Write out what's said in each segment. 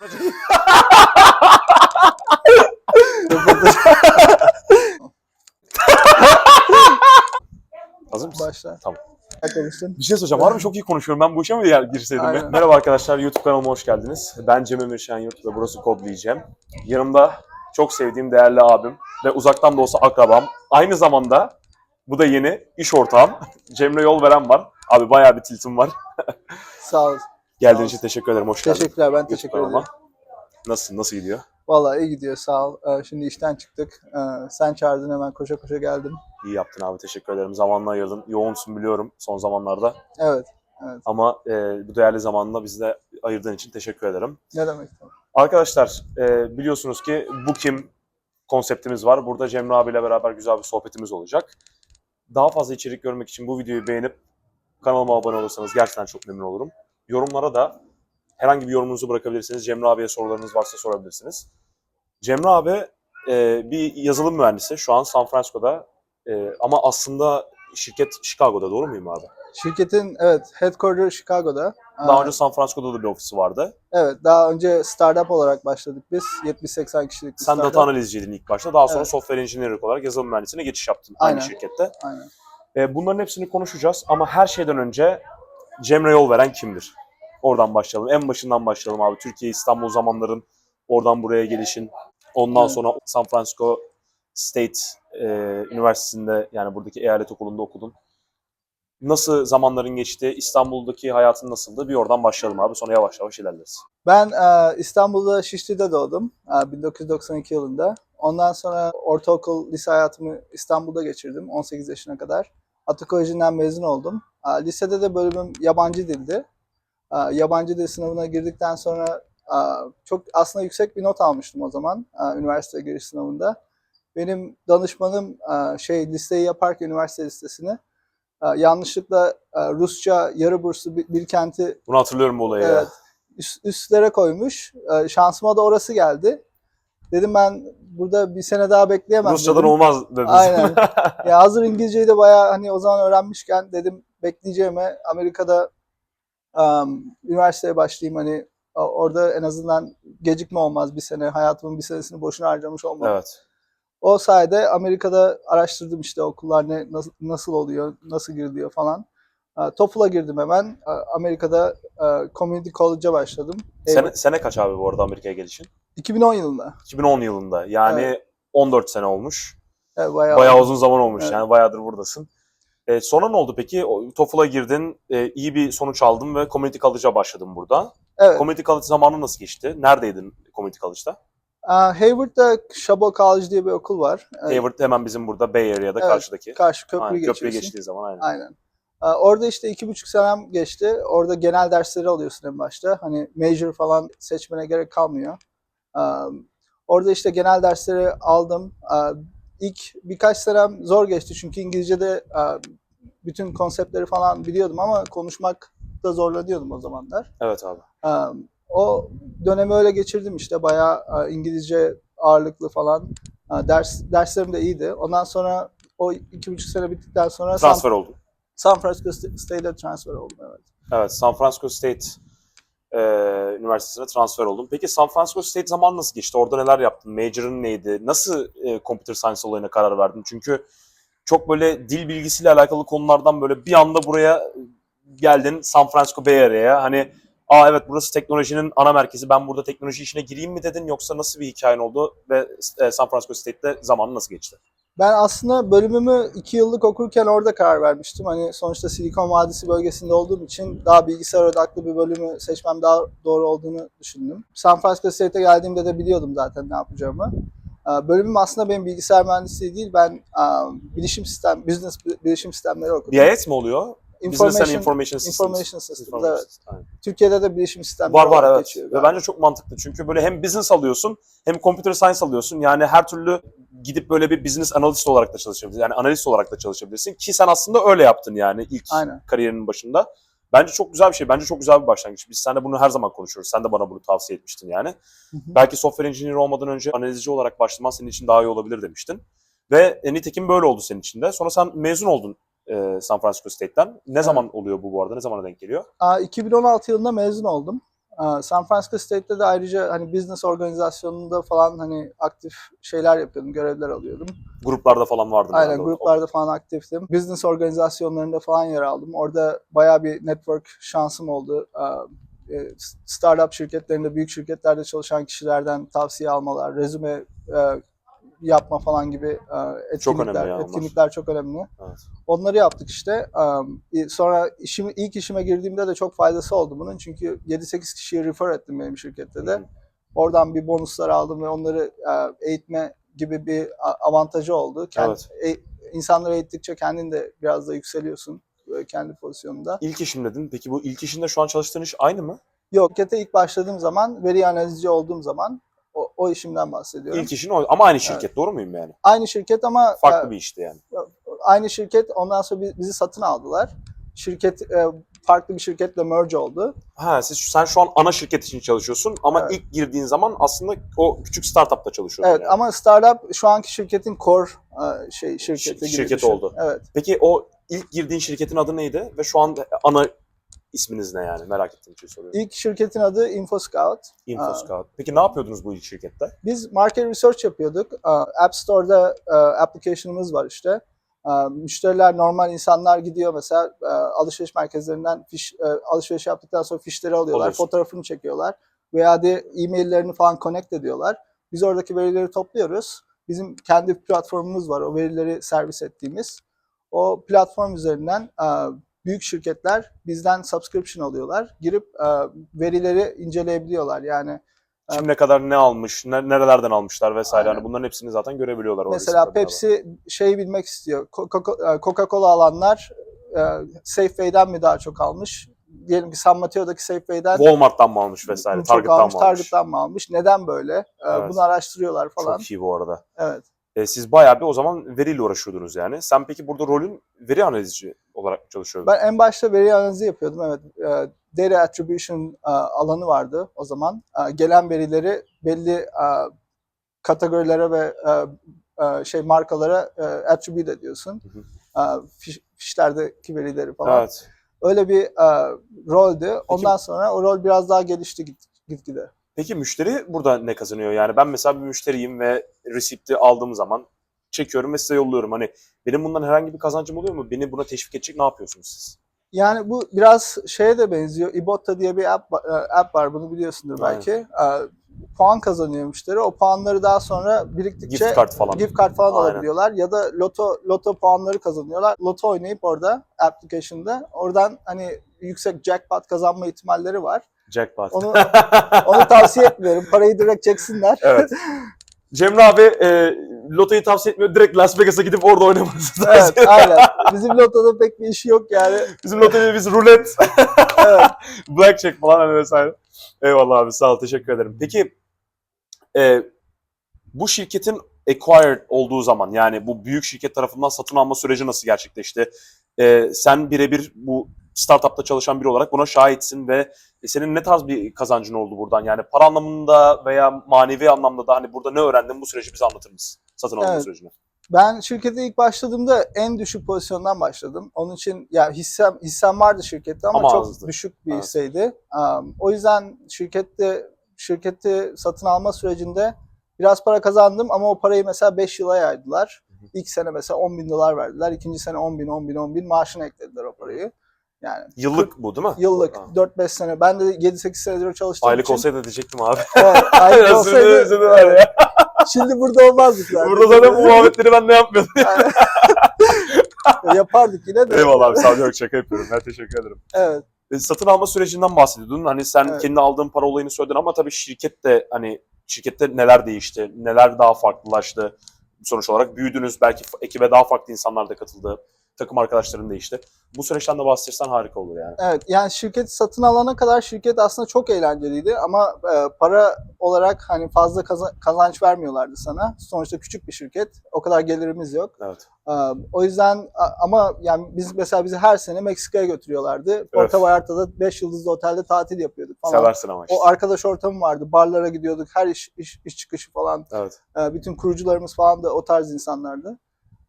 Hazır mısın? Başla. Tamam. Konuştun? Bir şey soracağım. Harbi çok iyi konuşuyorum. Ben bu işe mi gel- girseydim? Aynen. Merhaba arkadaşlar. YouTube kanalıma hoş geldiniz. Ben Cem Emir Şenyurt ve burası Kodlayacağım. Yanımda çok sevdiğim değerli abim ve uzaktan da olsa akrabam. Aynı zamanda bu da yeni iş ortağım. Cemre Yol Veren var. Abi bayağı bir tiltim var. Sağ ol. Geldiğin için teşekkür ederim. Hoş geldin. Teşekkürler. Ben teşekkür ederim. Nasılsın? Nasıl gidiyor? Vallahi iyi gidiyor. Sağ ol. Ee, Şimdi işten çıktık. Ee, Sen çağırdın hemen koşa koşa geldim. İyi yaptın abi. Teşekkür ederim. Zamanla ayırdın. Yoğunsun biliyorum son zamanlarda. Evet. Ama e, bu değerli zamanla bizde ayırdığın için teşekkür ederim. Ne demek? Arkadaşlar e, biliyorsunuz ki bu kim konseptimiz var. Burada Cemre abiyle beraber güzel bir sohbetimiz olacak. Daha fazla içerik görmek için bu videoyu beğenip kanalıma abone olursanız gerçekten çok memnun olurum. Yorumlara da herhangi bir yorumunuzu bırakabilirsiniz. Cemre abiye sorularınız varsa sorabilirsiniz. Cemre abi e, bir yazılım mühendisi. Şu an San Francisco'da e, ama aslında şirket Chicago'da doğru muyum abi? Şirketin evet headquarter Chicago'da. Daha Ee, önce San Francisco'da da bir ofisi vardı. Evet. Daha önce startup olarak başladık biz. 70-80 kişilik bir Sen startup. data analizciydin ilk başta. Daha sonra Evet. software engineering olarak yazılım mühendisliğine geçiş yaptın aynı Aynen. şirkette. Aynen. E, bunların hepsini konuşacağız ama her şeyden önce Cemre Yol Veren kimdir? Oradan başlayalım. En başından başlayalım abi. Türkiye, İstanbul zamanların oradan buraya gelişin. Ondan Evet. sonra San Francisco State e, Üniversitesi'nde yani buradaki eyalet okulunda okudun. Nasıl zamanların geçti? İstanbul'daki hayatın nasıldı? Bir oradan başlayalım abi. Sonra yavaş yavaş ilerleriz. Ben e, İstanbul'da Şişli'de doğdum. e, 1992 yılında. Ondan sonra ortaokul, lise hayatımı İstanbul'da geçirdim 18 yaşına kadar. Atatürk Koleji'nden mezun oldum. Lisede de bölümüm yabancı dildi. Yabancı dil sınavına girdikten sonra çok aslında yüksek bir not almıştım o zaman üniversite giriş sınavında. Benim danışmanım şey listeyi yaparken üniversite listesini yanlışlıkla Rusça yarı burslu bir, bir kenti Bunu hatırlıyorum bu olayı. Evet. Üst, üstlere koymuş. Şansıma da orası geldi. Dedim ben burada bir sene daha bekleyemem Rusçadan dedim. olmaz dedin. Aynen. ya hazır İngilizceyi de bayağı hani o zaman öğrenmişken dedim bekleyeceğime Amerika'da um, üniversiteye başlayayım hani orada en azından gecikme olmaz bir sene. Hayatımın bir senesini boşuna harcamış olmam. evet. O sayede Amerika'da araştırdım işte okullar ne nasıl, nasıl oluyor, nasıl giriliyor falan. TOEFL'a girdim hemen. Amerika'da Community College'a başladım. Sene, sene kaç abi bu arada Amerika'ya gelişin? 2010 yılında. 2010 yılında. Yani 14 sene olmuş. Evet, bayağı, Bayağı uzun zaman olmuş Evet. yani bayağıdır buradasın. E, sonra ne oldu peki? TOEFL'a girdin, e, iyi bir sonuç aldın ve Community College'a başladın burada. Evet. Community College zamanı nasıl geçti? Neredeydin Community College'da? Hayward'da Chabot College diye bir okul var. Hayward hemen bizim burada Bay Area'da Evet, karşıdaki. Karşı köprüyü Aynen, geçiyorsun. köprüye geçtiği zaman aynen. Aynen. E, Orada işte iki buçuk senem geçti. Orada genel dersleri alıyorsun en başta. Hani major falan seçmene gerek kalmıyor. E, Orada işte genel dersleri aldım. E, İlk birkaç senem zor geçti çünkü İngilizce'de e, bütün konseptleri falan biliyordum ama konuşmakta zorlanıyordum o zamanlar. Evet abi. O dönemi öyle geçirdim işte bayağı e, İngilizce ağırlıklı falan. Ders derslerim de iyiydi. Ondan sonra o iki buçuk sene bittikten sonra San, Transfer oldun. San Francisco Sta- State'e transfer oldum evet. Evet, San Francisco State e, Üniversitesi'ne transfer oldun. Peki San Francisco State zamanı nasıl geçti? Orada neler yaptın? Major'ın neydi? Nasıl e, computer science olayına karar verdin? Çünkü çok böyle dil bilgisiyle alakalı konulardan böyle bir anda buraya geldin San Francisco Bay Area'ya. Hani aa evet burası teknolojinin ana merkezi ben burada teknoloji işine gireyim mi dedin yoksa nasıl bir hikayen oldu ve San Francisco State'de zamanı nasıl geçti? Ben aslında bölümümü iki yıllık okurken orada karar vermiştim. Hani sonuçta Silikon Vadisi bölgesinde olduğum için daha bilgisayar odaklı bir bölümü seçmem daha doğru olduğunu düşündüm. San Francisco State'e geldiğimde de biliyordum zaten ne yapacağımı. Ee, Bölümüm aslında benim bilgisayar mühendisliği değil, ben bilişim sistem, business bilişim sistemleri okudum. BIS mi oluyor? Business and Information, Information Systems. Information Systems, Information evet. Systems, aynen. Türkiye'de de bilişim sistemleri Var var evet. geçiyor Ve bence çok mantıklı. Çünkü böyle hem business alıyorsun hem computer science alıyorsun. Yani her türlü gidip böyle bir business analyst olarak da çalışabilirsin. Yani analist olarak da çalışabilirsin. Ki sen aslında öyle yaptın yani ilk Aynen. kariyerinin başında. Bence çok güzel bir şey. Bence çok güzel bir başlangıç. Biz seninle bunu her zaman konuşuyoruz. Sen de bana bunu tavsiye etmiştin yani. Hı hı. Belki software engineer olmadan önce analizci olarak başlaman senin için daha iyi olabilir demiştin. Ve nitekim böyle oldu senin için de. Sonra sen mezun oldun e, San Francisco State'ten. Ne zaman oluyor bu bu arada? Ne zamana denk geliyor? Aa, 2016 yılında mezun oldum. Aa, San Francisco State'te de ayrıca hani business organizasyonunda falan hani aktif şeyler yapıyordum, görevler alıyordum. Gruplarda falan vardı. Aynen gruplarda falan aktiftim. Business organizasyonlarında falan yer aldım. Orada bayağı bir network şansım oldu. Aa, e, Startup şirketlerinde, büyük şirketlerde çalışan kişilerden tavsiye almalar, rezüme e, yapma falan gibi e, Çok etkinlikler, önemli ya onlar. etkinlikler çok önemli. Evet. Onları yaptık işte. Um, Sonra işim, ilk işime girdiğimde de çok faydası oldu bunun. Çünkü 7-8 kişiyi refer ettim benim şirkette de. Oradan bir bonuslar aldım ve onları e, eğitme gibi bir avantajı oldu. Kendi, e- insanları eğittikçe kendin de biraz da yükseliyorsun e, kendi pozisyonunda. İlk işim dedin. Peki bu ilk işinde şu an çalıştığın iş aynı mı? Yok, şirkete ilk başladığım zaman, veri analizci olduğum zaman o, işimden bahsediyorum. İlk işin o. Ama aynı şirket doğru muyum yani? Aynı şirket ama Farklı e, bir işti yani. aynı şirket ondan sonra bi- bizi satın aldılar. Şirket e, farklı bir şirketle merge oldu. Ha siz sen şu an ana şirket için çalışıyorsun ama Evet. ilk girdiğin zaman aslında o küçük startupta çalışıyordun. Evet yani. ama startup şu anki şirketin core e, şey şirketi Şir- gibi şirket düşün. oldu. Evet. Peki o ilk girdiğin şirketin adı neydi ve şu an ana isminiz ne yani? Merak ettiğim için soruyorum. İlk şirketin adı InfoScout. InfoScout. Peki ne yapıyordunuz bu ilk şirkette? Biz market research yapıyorduk. App Store'da application'ımız var işte. Müşteriler normal insanlar gidiyor mesela alışveriş merkezlerinden fiş, alışveriş yaptıktan sonra fişleri alıyorlar, Alıyorsun. fotoğrafını çekiyorlar veya de e-maillerini falan connect ediyorlar. Biz oradaki verileri topluyoruz. Bizim kendi platformumuz var, o verileri servis ettiğimiz. O platform üzerinden büyük şirketler bizden subscription alıyorlar. Girip e, verileri inceleyebiliyorlar. Yani Kim ne kadar ne almış, ne- nerelerden almışlar vesaire. Aynen. Hani bunların hepsini zaten görebiliyorlar. Mesela. Pepsi şey bilmek istiyor. E, Coca-Cola alanlar e, Safeway'den mi daha çok almış? Diyelim ki San Mateo'daki Safeway'den Walmart'tan mı almış vesaire, Target'tan almış, mı almış? Target'tan mı almış? Neden böyle? E, Evet. Bunu araştırıyorlar falan. Çok iyi bu arada. Evet. E, siz bayağı bir o zaman veriyle uğraşıyordunuz yani. Sen peki burada rolün veri analizci olarak çalışıyordun. Ben en başta veri analizi yapıyordum. Evet. E, Data attribution e, alanı vardı o zaman. E, Gelen verileri belli e, kategorilere ve e, şey markalara attribute ediyorsun. Hı E, fiş- Fişlerdeki verileri falan. Evet. Öyle bir roldü. Ondan sonra o rol biraz daha gelişti git, gitgide. Peki müşteri burada ne kazanıyor? Yani ben mesela bir müşteriyim ve receipt'i aldığım zaman çekiyorum ve size yolluyorum. Hani benim bundan herhangi bir kazancım oluyor mu? Beni buna teşvik edecek ne yapıyorsunuz siz? Yani bu biraz şeye de benziyor. Ibotta diye bir app, e, app var. Bunu biliyorsundur Aynen. belki. E, puan kazanıyor müşteri. O puanları daha sonra biriktikçe Gift card falan. gift card falan Aynen. alabiliyorlar. Ya da loto loto puanları kazanıyorlar. Loto oynayıp orada application'da oradan hani yüksek jackpot kazanma ihtimalleri var. Jackpot. Onu onu tavsiye etmiyorum. Parayı direkt çeksinler. evet. Cemre abi e, lotoyu tavsiye etmiyor. Direkt Las Vegas'a gidip orada oynamanızı evet, tavsiye aynen. Bizim lotoda pek bir işi yok yani. Bizim lotoyu biz rulet, Evet. blackjack falan hani vesaire. Eyvallah abi sağ ol teşekkür ederim. Peki e, bu şirketin acquired olduğu zaman yani bu büyük şirket tarafından satın alma süreci nasıl gerçekleşti? E, sen birebir bu startupta çalışan biri olarak buna şahitsin ve senin ne tarz bir kazancın oldu buradan? Yani para anlamında veya manevi anlamda da hani burada ne öğrendin bu süreci bize anlatır mısın? Satın alma Evet. sürecini. Ben şirkete ilk başladığımda en düşük pozisyondan başladım. Onun için ya hissem hissem vardı şirkette ama, Ama çok azdı. düşük bir Evet. hisseydi. Um, o yüzden şirkette şirketi satın alma sürecinde biraz para kazandım ama o parayı mesela 5 yıla yaydılar. İlk sene mesela 10 bin dolar verdiler. İkinci sene 10 bin, 10 bin, 10 bin maaşına eklediler o parayı. Yani Yıllık bu değil mi? yıllık Ha. 4-5 sene. Ben de 7-8 senedir çalıştığım Aylık için. olsaydı diyecektim abi. Evet, aylık olsaydı dilerim, özür dilerim ya. şimdi burada olmazdık zaten. Burada zaten bu muhabbetleri ben ne yapmıyordum. Yapardık yine de. Eyvallah abi sağ ol. Şaka yapıyorum. Ben teşekkür ederim. Evet. E, satın alma sürecinden bahsediyordun. Hani sen Evet. kendi aldığın para olayını söyledin ama tabii şirket de hani şirkette neler değişti, neler daha farklılaştı. Sonuç olarak büyüdünüz. Belki ekibe daha farklı insanlar da katıldı. Takım arkadaşların değişti. Bu süreçten de bahsedersen harika olur yani. Evet yani şirketi satın alana kadar şirket aslında çok eğlenceliydi ama e, para olarak hani fazla kaza- kazanç vermiyorlardı sana. Sonuçta küçük bir şirket. O kadar gelirimiz yok. Evet. E, o yüzden ama yani biz mesela bizi her sene Meksika'ya götürüyorlardı. Porto Vallarta'da 5 yıldızlı otelde tatil yapıyorduk falan. Seversin ama işte. O arkadaş ortamı vardı. Barlara gidiyorduk. Her iş, iş, iş çıkışı falan. Evet. E, bütün kurucularımız falan da o tarz insanlardı.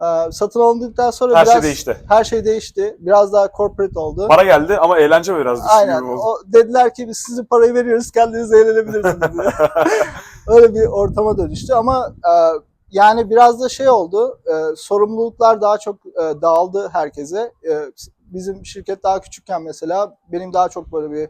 Ee, satın alındıktan sonra Her biraz şey değişti. her şey değişti. Biraz daha corporate oldu. Para geldi ama eğlence biraz düştü Aynen. O, dediler ki biz size parayı veriyoruz kendiniz eğlenebilirsiniz diye. Öyle bir ortama dönüştü ama e, yani biraz da şey oldu. e, sorumluluklar daha çok e, dağıldı herkese. E, bizim şirket daha küçükken mesela benim daha çok böyle bir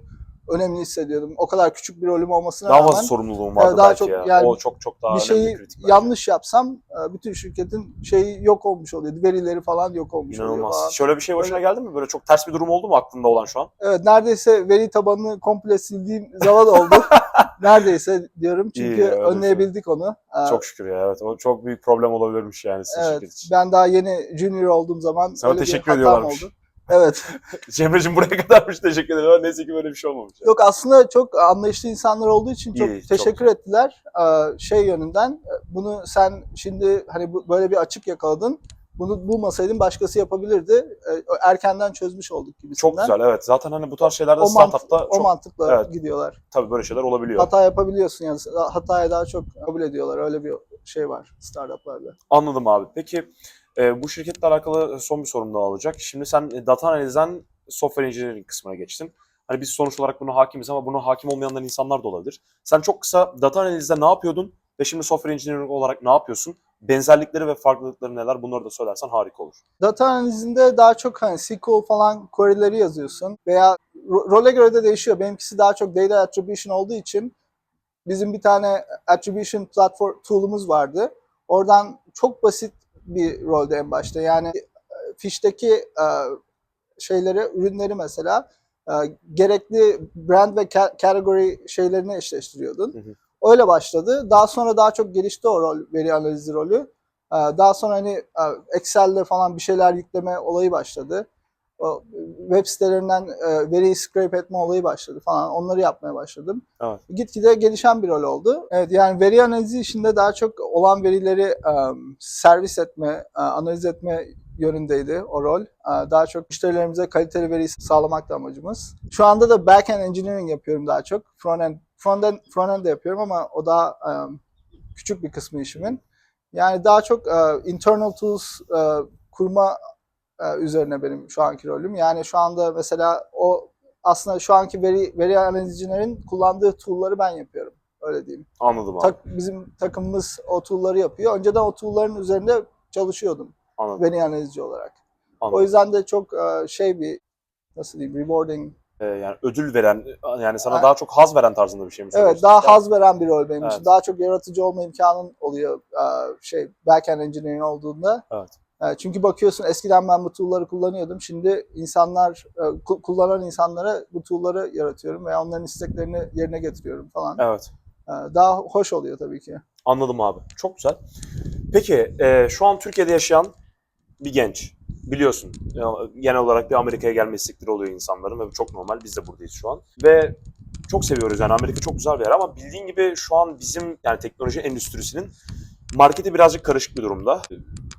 önemli hissediyordum. O kadar küçük bir rolüm olmasına Daha rağmen fazla sorumluluğum vardı Evet, daha belki çok ya. yani o çok çok daha bir şeyi kritik bence. yanlış yapsam e, bütün şirketin şeyi yok olmuş oluyordu. Verileri falan yok olmuş oluyor İnanılmaz. falan. Şöyle bir şey başına geldi mi? Böyle çok ters bir durum oldu mu aklında olan şu an? Evet neredeyse veri tabanını komple sildiğim zaman oldu. neredeyse diyorum çünkü İyi, öyle önleyebildik onu. Ee, Çok şükür ya. Evet. O çok büyük problem olabilirmiş yani sizin Evet, şirket için. ben daha yeni junior olduğum zaman Sana öyle bir teşekkür hatam ediyorlarmış. oldu. Evet. Cemre'cim buraya kadarmış teşekkür ederim. Ama Neyse ki böyle bir şey olmamış. yani. Yok aslında çok anlayışlı insanlar olduğu için çok İyi, çok teşekkür ettiler. Ee, şey yönünden bunu sen şimdi hani bu, böyle bir açık yakaladın. Bunu bulmasaydın başkası yapabilirdi. Ee, erkenden çözmüş olduk gibisinden. Çok güzel evet. Zaten hani bu tarz şeylerde O, startupta o çok mantıkla Evet. gidiyorlar. tabii böyle şeyler olabiliyor. Hata yapabiliyorsun yani hataya daha çok kabul ediyorlar. Öyle bir şey var startuplarda. Anladım abi. Peki e, bu şirketle alakalı son bir sorum daha olacak. Şimdi sen e, data analizden software engineering kısmına geçtin. Hani biz sonuç olarak buna hakimiz ama buna hakim olmayanlar insanlar da olabilir. Sen çok kısa data analizde ne yapıyordun ve şimdi software engineering olarak ne yapıyorsun? Benzerlikleri ve farklılıkları neler? Bunları da söylersen harika olur. Data analizinde daha çok hani SQL falan query'leri yazıyorsun veya ro- role göre de değişiyor. Benimkisi daha çok data attribution olduğu için bizim bir tane attribution platform tool'umuz vardı. Oradan çok basit bir rolde en başta. Yani e, fişteki e, şeyleri, ürünleri mesela e, gerekli brand ve ca- category şeylerini eşleştiriyordun. Hı hı. Öyle başladı. Daha sonra daha çok gelişti o rol, veri analizi rolü. Daha sonra hani e, Excel'de falan bir şeyler yükleme olayı başladı. Web sitelerinden e, veriyi scrape etme olayı başladı falan. Onları yapmaya başladım. Evet. Gitgide gelişen bir rol oldu. Evet yani veri analizi işinde daha çok olan verileri e, servis etme, e, analiz etme yönündeydi o rol. E, Daha çok müşterilerimize kaliteli veri sağlamak da amacımız. Şu anda da backend engineering yapıyorum daha çok. Frontend frontend frontend de yapıyorum ama o daha küçük bir kısmı işimin. Yani daha çok internal tools kurma e, üzerine benim şu anki rolüm. Yani şu anda mesela o aslında şu anki veri veri analizcilerin kullandığı tool'ları ben yapıyorum. Öyle diyeyim. Anladım abi. Tak, bizim takımımız o tool'ları yapıyor. Önceden o tool'ların üzerinde çalışıyordum Anladım. veri analizci olarak. anladım. O yüzden de çok e, şey bir nasıl diyeyim rewarding. E, yani ödül veren, yani sana Evet. daha çok haz veren tarzında bir şey mi Evet daha haz veren bir rol benim için. Evet. Daha çok yaratıcı olma imkanın oluyor e, şey backend engineering olduğunda. Evet. E, Çünkü bakıyorsun eskiden ben bu tool'ları kullanıyordum. Şimdi insanlar e, ku- kullanan insanlara bu tool'ları yaratıyorum veya onların isteklerini yerine getiriyorum falan. Evet. E, Daha hoş oluyor tabii ki. Anladım abi. Çok güzel. Peki şu an Türkiye'de yaşayan bir genç. Biliyorsun genel olarak bir Amerika'ya gelme istekleri oluyor insanların ve bu çok normal. Biz de buradayız şu an. Ve çok seviyoruz yani Amerika çok güzel bir yer ama bildiğin gibi şu an bizim yani teknoloji endüstrisinin marketi birazcık karışık bir durumda.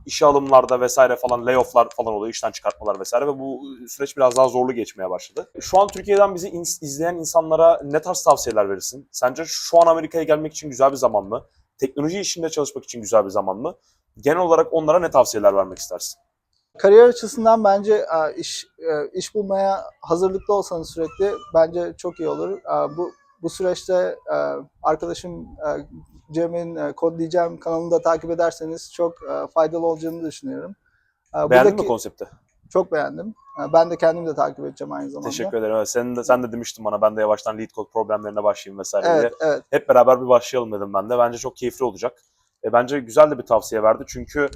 İşe alımlarda vesaire falan layofflar falan oluyor, işten çıkartmalar vesaire ve bu süreç biraz daha zorlu geçmeye başladı. Şu an Türkiye'den bizi izleyen insanlara ne tarz tavsiyeler verirsin? Sence şu an Amerika'ya gelmek için güzel bir zaman mı? Teknoloji işinde çalışmak için güzel bir zaman mı? Genel olarak onlara ne tavsiyeler vermek istersin? Kariyer açısından bence iş e, iş bulmaya hazırlıklı olsanız sürekli bence çok iyi olur. Bu bu süreçte e, arkadaşım e, Cem'in e, Kod Diyeceğim kanalını da takip ederseniz çok e, faydalı olacağını düşünüyorum. E, Beğendin mi buradaki- konsepti? Çok beğendim. E, Ben de kendim de takip edeceğim aynı zamanda. Teşekkür ederim. Evet, sen de, sen de demiştin bana ben de yavaştan lead code problemlerine başlayayım vesaire diye. Evet, evet. Hep beraber bir başlayalım dedim ben de. Bence çok keyifli olacak. E, bence güzel de bir tavsiye verdi. Çünkü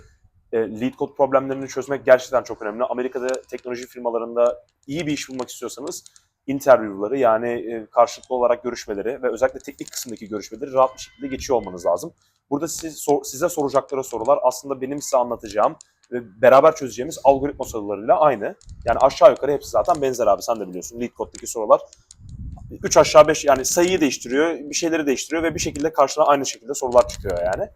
e, lead code problemlerini çözmek gerçekten çok önemli. Amerika'da teknoloji firmalarında iyi bir iş bulmak istiyorsanız interview'ları yani e, karşılıklı olarak görüşmeleri ve özellikle teknik kısımdaki görüşmeleri rahat bir şekilde geçiyor olmanız lazım. Burada siz, sor- size soracakları sorular aslında benim size anlatacağım ve beraber çözeceğimiz algoritma sorularıyla aynı. Yani aşağı yukarı hepsi zaten benzer abi sen de biliyorsun. Lead sorular 3 aşağı 5 yani sayıyı değiştiriyor, bir şeyleri değiştiriyor ve bir şekilde karşına aynı şekilde sorular çıkıyor yani.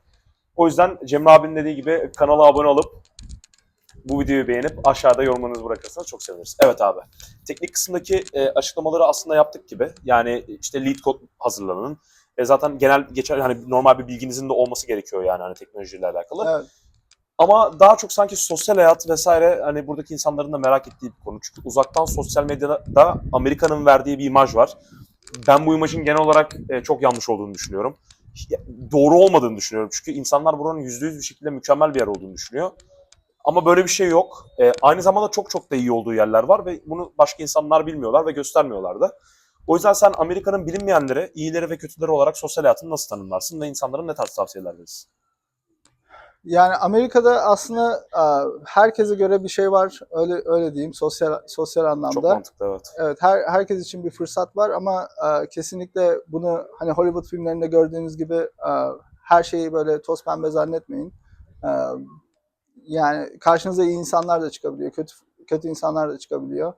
O yüzden Cemre abinin dediği gibi kanala abone olup bu videoyu beğenip aşağıda yorumlarınızı bırakırsanız çok seviniriz. Evet abi. Teknik kısımdaki e, açıklamaları aslında yaptık gibi. Yani işte lead code hazırlanın. E, zaten genel geçer hani normal bir bilginizin de olması gerekiyor yani hani teknolojiyle alakalı. evet. Ama daha çok sanki sosyal hayat vesaire hani buradaki insanların da merak ettiği bir konu. Çünkü uzaktan sosyal medyada da Amerika'nın verdiği bir imaj var. Ben bu imajın genel olarak e, çok yanlış olduğunu düşünüyorum. Doğru olmadığını düşünüyorum. Çünkü insanlar buranın yüzde yüz bir şekilde mükemmel bir yer olduğunu düşünüyor. Ama böyle bir şey yok. E, aynı zamanda çok çok da iyi olduğu yerler var ve bunu başka insanlar bilmiyorlar ve göstermiyorlar da. O yüzden sen Amerika'nın bilinmeyenleri, iyileri ve kötüleri olarak sosyal hayatını nasıl tanımlarsın ve insanlara ne tarz tavsiyeler verirsin? Yani Amerika'da aslında e, herkese göre bir şey var. Öyle öyle diyeyim sosyal sosyal anlamda. Çok mantıklı evet. Evet, her herkes için bir fırsat var ama e, kesinlikle bunu hani Hollywood filmlerinde gördüğünüz gibi e, her şeyi böyle toz pembe zannetmeyin. Yani karşınıza iyi insanlar da çıkabiliyor, kötü kötü insanlar da çıkabiliyor.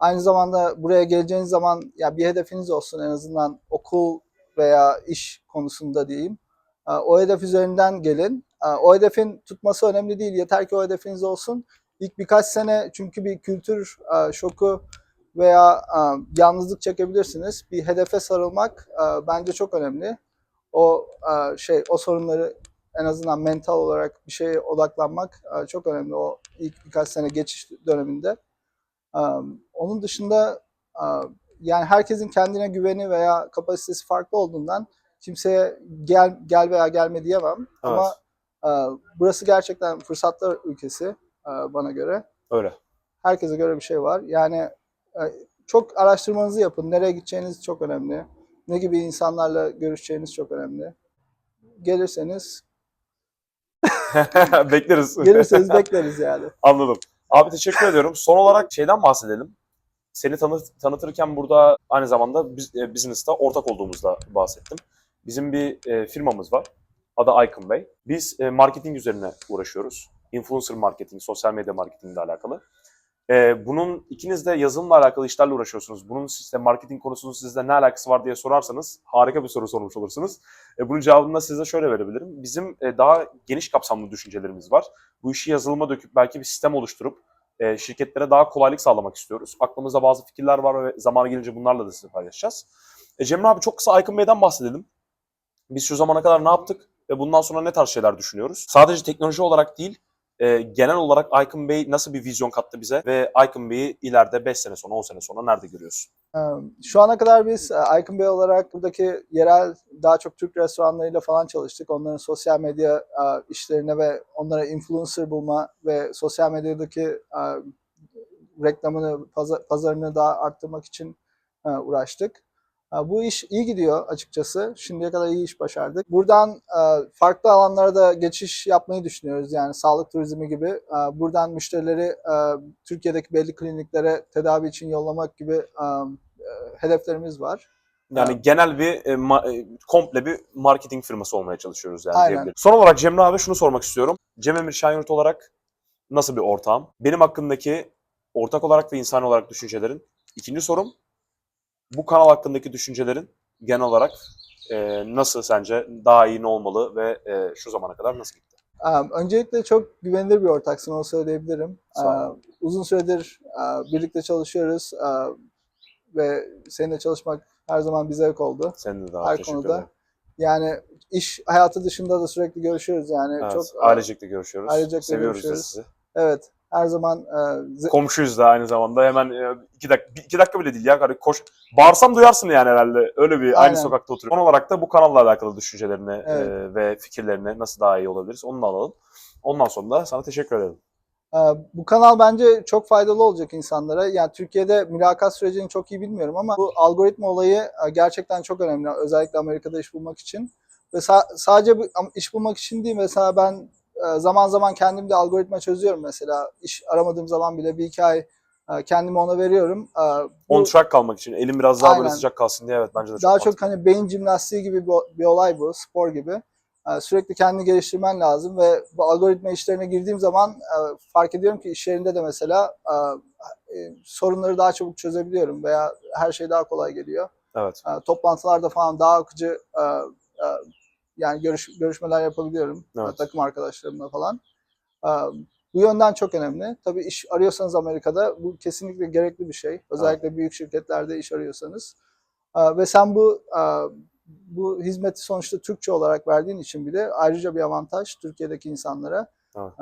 Aynı zamanda buraya geleceğiniz zaman ya bir hedefiniz olsun en azından okul veya iş konusunda diyeyim. O hedef üzerinden gelin. O hedefin tutması önemli değil. Yeter ki o hedefiniz olsun. İlk birkaç sene çünkü bir kültür şoku veya yalnızlık çekebilirsiniz. Bir hedefe sarılmak bence çok önemli. O şey o sorunları en azından mental olarak bir şeye odaklanmak e, çok önemli o ilk birkaç sene geçiş döneminde. E, onun dışında e, yani herkesin kendine güveni veya kapasitesi farklı olduğundan kimseye gel gel veya gelme diyemem. Ama e, burası gerçekten fırsatlar ülkesi bana göre Öyle. herkese göre bir şey var. Yani çok araştırmanızı yapın. Nereye gideceğiniz çok önemli. Ne gibi insanlarla görüşeceğiniz çok önemli. Gelirseniz, Bekleriz. gelirseniz bekleriz yani. Anladım. Abi teşekkür ediyorum. Son olarak şeyden bahsedelim. Seni tanı- tanıtırken burada aynı zamanda biz, e, business'ta ortak olduğumuzda bahsettim. Bizim bir e, firmamız var. Adı Icon Bey. Biz e, marketing üzerine uğraşıyoruz. Influencer marketing, sosyal medya marketing ile alakalı. E, bunun ikiniz de yazılımla alakalı işlerle uğraşıyorsunuz. Bunun size marketing konusunun sizde ne alakası var diye sorarsanız harika bir soru sormuş olursunuz. E, bunun cevabını da size şöyle verebilirim. Bizim e, daha geniş kapsamlı düşüncelerimiz var. Bu işi yazılıma döküp belki bir sistem oluşturup e, şirketlere daha kolaylık sağlamak istiyoruz. Aklımızda bazı fikirler var ve zamanı gelince bunlarla da size paylaşacağız. E, Cemre abi çok kısa Icon Bey'den bahsedelim. Biz şu zamana kadar ne yaptık ve bundan sonra ne tarz şeyler düşünüyoruz? Sadece teknoloji olarak değil, e, genel olarak Icon Bey nasıl bir vizyon kattı bize ve Icon Bey'i ileride 5 sene sonra, 10 sene sonra nerede görüyorsun? Ee, Şu ana kadar biz e, Icon Bey olarak buradaki yerel daha çok Türk restoranlarıyla falan çalıştık. Onların sosyal medya e, işlerine ve onlara influencer bulma ve sosyal medyadaki e, reklamını, paza- pazarını daha arttırmak için uğraştık. Bu iş iyi gidiyor açıkçası. Şimdiye kadar iyi iş başardık. Buradan e, farklı alanlara da geçiş yapmayı düşünüyoruz. Yani sağlık turizmi gibi. E, Buradan müşterileri e, Türkiye'deki belli kliniklere tedavi için yollamak gibi hedeflerimiz var. Yani Evet. genel bir e, ma- e, komple bir marketing firması olmaya çalışıyoruz yani Aynen. diyebilirim. Son olarak Cemre abi şunu sormak istiyorum. Cem Emir Şenyurt olarak nasıl bir ortağım? Benim hakkındaki ortak olarak ve insan olarak düşüncelerin. İkinci sorum bu kanal hakkındaki düşüncelerin genel olarak e, nasıl sence daha iyi ne olmalı ve e, şu zamana kadar nasıl gitti? E, Öncelikle çok güvenilir bir ortaksın, onu söyleyebilirim. Sağ ol. E, Uzun süredir e, birlikte çalışıyoruz e, ve seninle çalışmak her zaman bir zevk oldu. Senin de daha Her konuda. ederim. Yani iş hayatı dışında da sürekli görüşüyoruz yani. Evet, Çok e, ailecek de görüşüyoruz. ailecek de Seviyoruz görüşüyoruz. sizi. Evet, her zaman e, Komşuyuz da aynı zamanda. Hemen e, iki dakika, iki dakika bile değil ya. Hani koş, bağırsam duyarsın yani herhalde. Öyle bir aynı Aynen. sokakta oturuyoruz. Son olarak da bu kanalla alakalı düşüncelerini Evet. e, ve fikirlerini nasıl daha iyi olabiliriz onu da alalım. Ondan sonra da sana teşekkür ederim. Ee, Bu kanal bence çok faydalı olacak insanlara. Yani Türkiye'de mülakat sürecini çok iyi bilmiyorum ama bu algoritma olayı e, gerçekten çok önemli. Özellikle Amerika'da iş bulmak için. Ve sa- sadece bu iş bulmak için değil mesela ben e, zaman zaman kendim de algoritma çözüyorum mesela. İş aramadığım zaman bile bir iki ay e, kendimi ona veriyorum. E, bu On track kalmak için elim biraz daha böyle Aynen. sıcak kalsın diye evet bence de çok daha mantıklı. çok hani beyin jimnastiği gibi bir, olay bu, spor gibi. E, Sürekli kendini geliştirmen lazım ve bu algoritma işlerine girdiğim zaman e, fark ediyorum ki iş yerinde de mesela e, sorunları daha çabuk çözebiliyorum veya her şey daha kolay geliyor. Evet. Toplantılarda falan daha akıcı yani görüş, görüşmeler yapabiliyorum Evet. takım arkadaşlarımla falan. Bu yönden çok önemli. Tabii iş arıyorsanız Amerika'da bu kesinlikle gerekli bir şey. Özellikle büyük şirketlerde iş arıyorsanız. Ve sen bu bu hizmeti sonuçta Türkçe olarak verdiğin için bile ayrıca bir avantaj Türkiye'deki insanlara. Evet.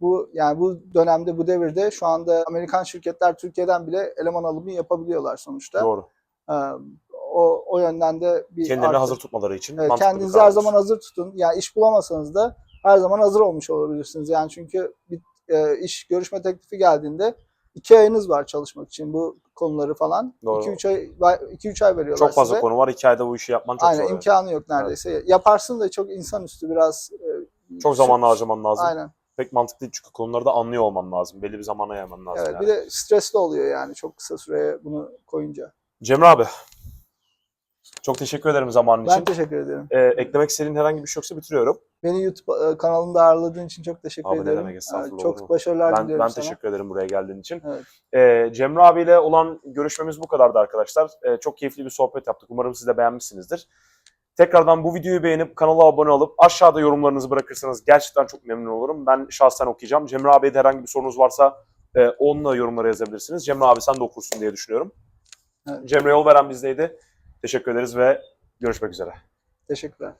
Bu yani bu dönemde bu devirde şu anda Amerikan şirketler Türkiye'den bile eleman alımı yapabiliyorlar sonuçta. Doğru. O o yönden de bir Kendilerini artı. hazır tutmaları için Evet, kendinizi her zaman hazır tutun. Yani iş bulamasanız da her zaman hazır olmuş olabilirsiniz. Yani çünkü bir e, iş görüşme teklifi geldiğinde iki ayınız var çalışmak için bu konuları falan. Doğru. 2-3 ay 2-3 ay veriyorlar Çok fazla size. konu var. İki ayda bu işi yapman çok Aynen zor. yani. imkanı yok neredeyse. Yaparsın da çok insanüstü biraz e, Çok zamanla harcaman lazım. Aynen. Pek mantıklı değil çünkü konuları da anlıyor olman lazım. Belli bir zamana yayman lazım Evet, yani. bir de stresli oluyor yani çok kısa süreye bunu koyunca. Cemre abi. Çok teşekkür ederim zamanın Ben için. teşekkür ederim. Ee, eklemek istediğin herhangi bir şey yoksa bitiriyorum. Beni YouTube e, kanalında ağırladığın için çok teşekkür Abi ederim. demek, estağfurullah, E, olur Çok başarılar Ben, diliyorum ben sana. teşekkür ederim buraya geldiğin için. Evet. Ee, Cemre abiyle olan görüşmemiz bu kadardı arkadaşlar. Ee, çok keyifli bir sohbet yaptık. Umarım siz de beğenmişsinizdir. Tekrardan bu videoyu beğenip kanala abone olup aşağıda yorumlarınızı bırakırsanız gerçekten çok memnun olurum. Ben şahsen okuyacağım. Cemre abiye de herhangi bir sorunuz varsa e, onunla yorumlara yazabilirsiniz. Cemre abi sen de okursun diye düşünüyorum. Evet. Cemre Yolveren bizdeydi. Teşekkür ederiz ve görüşmek üzere. Teşekkürler.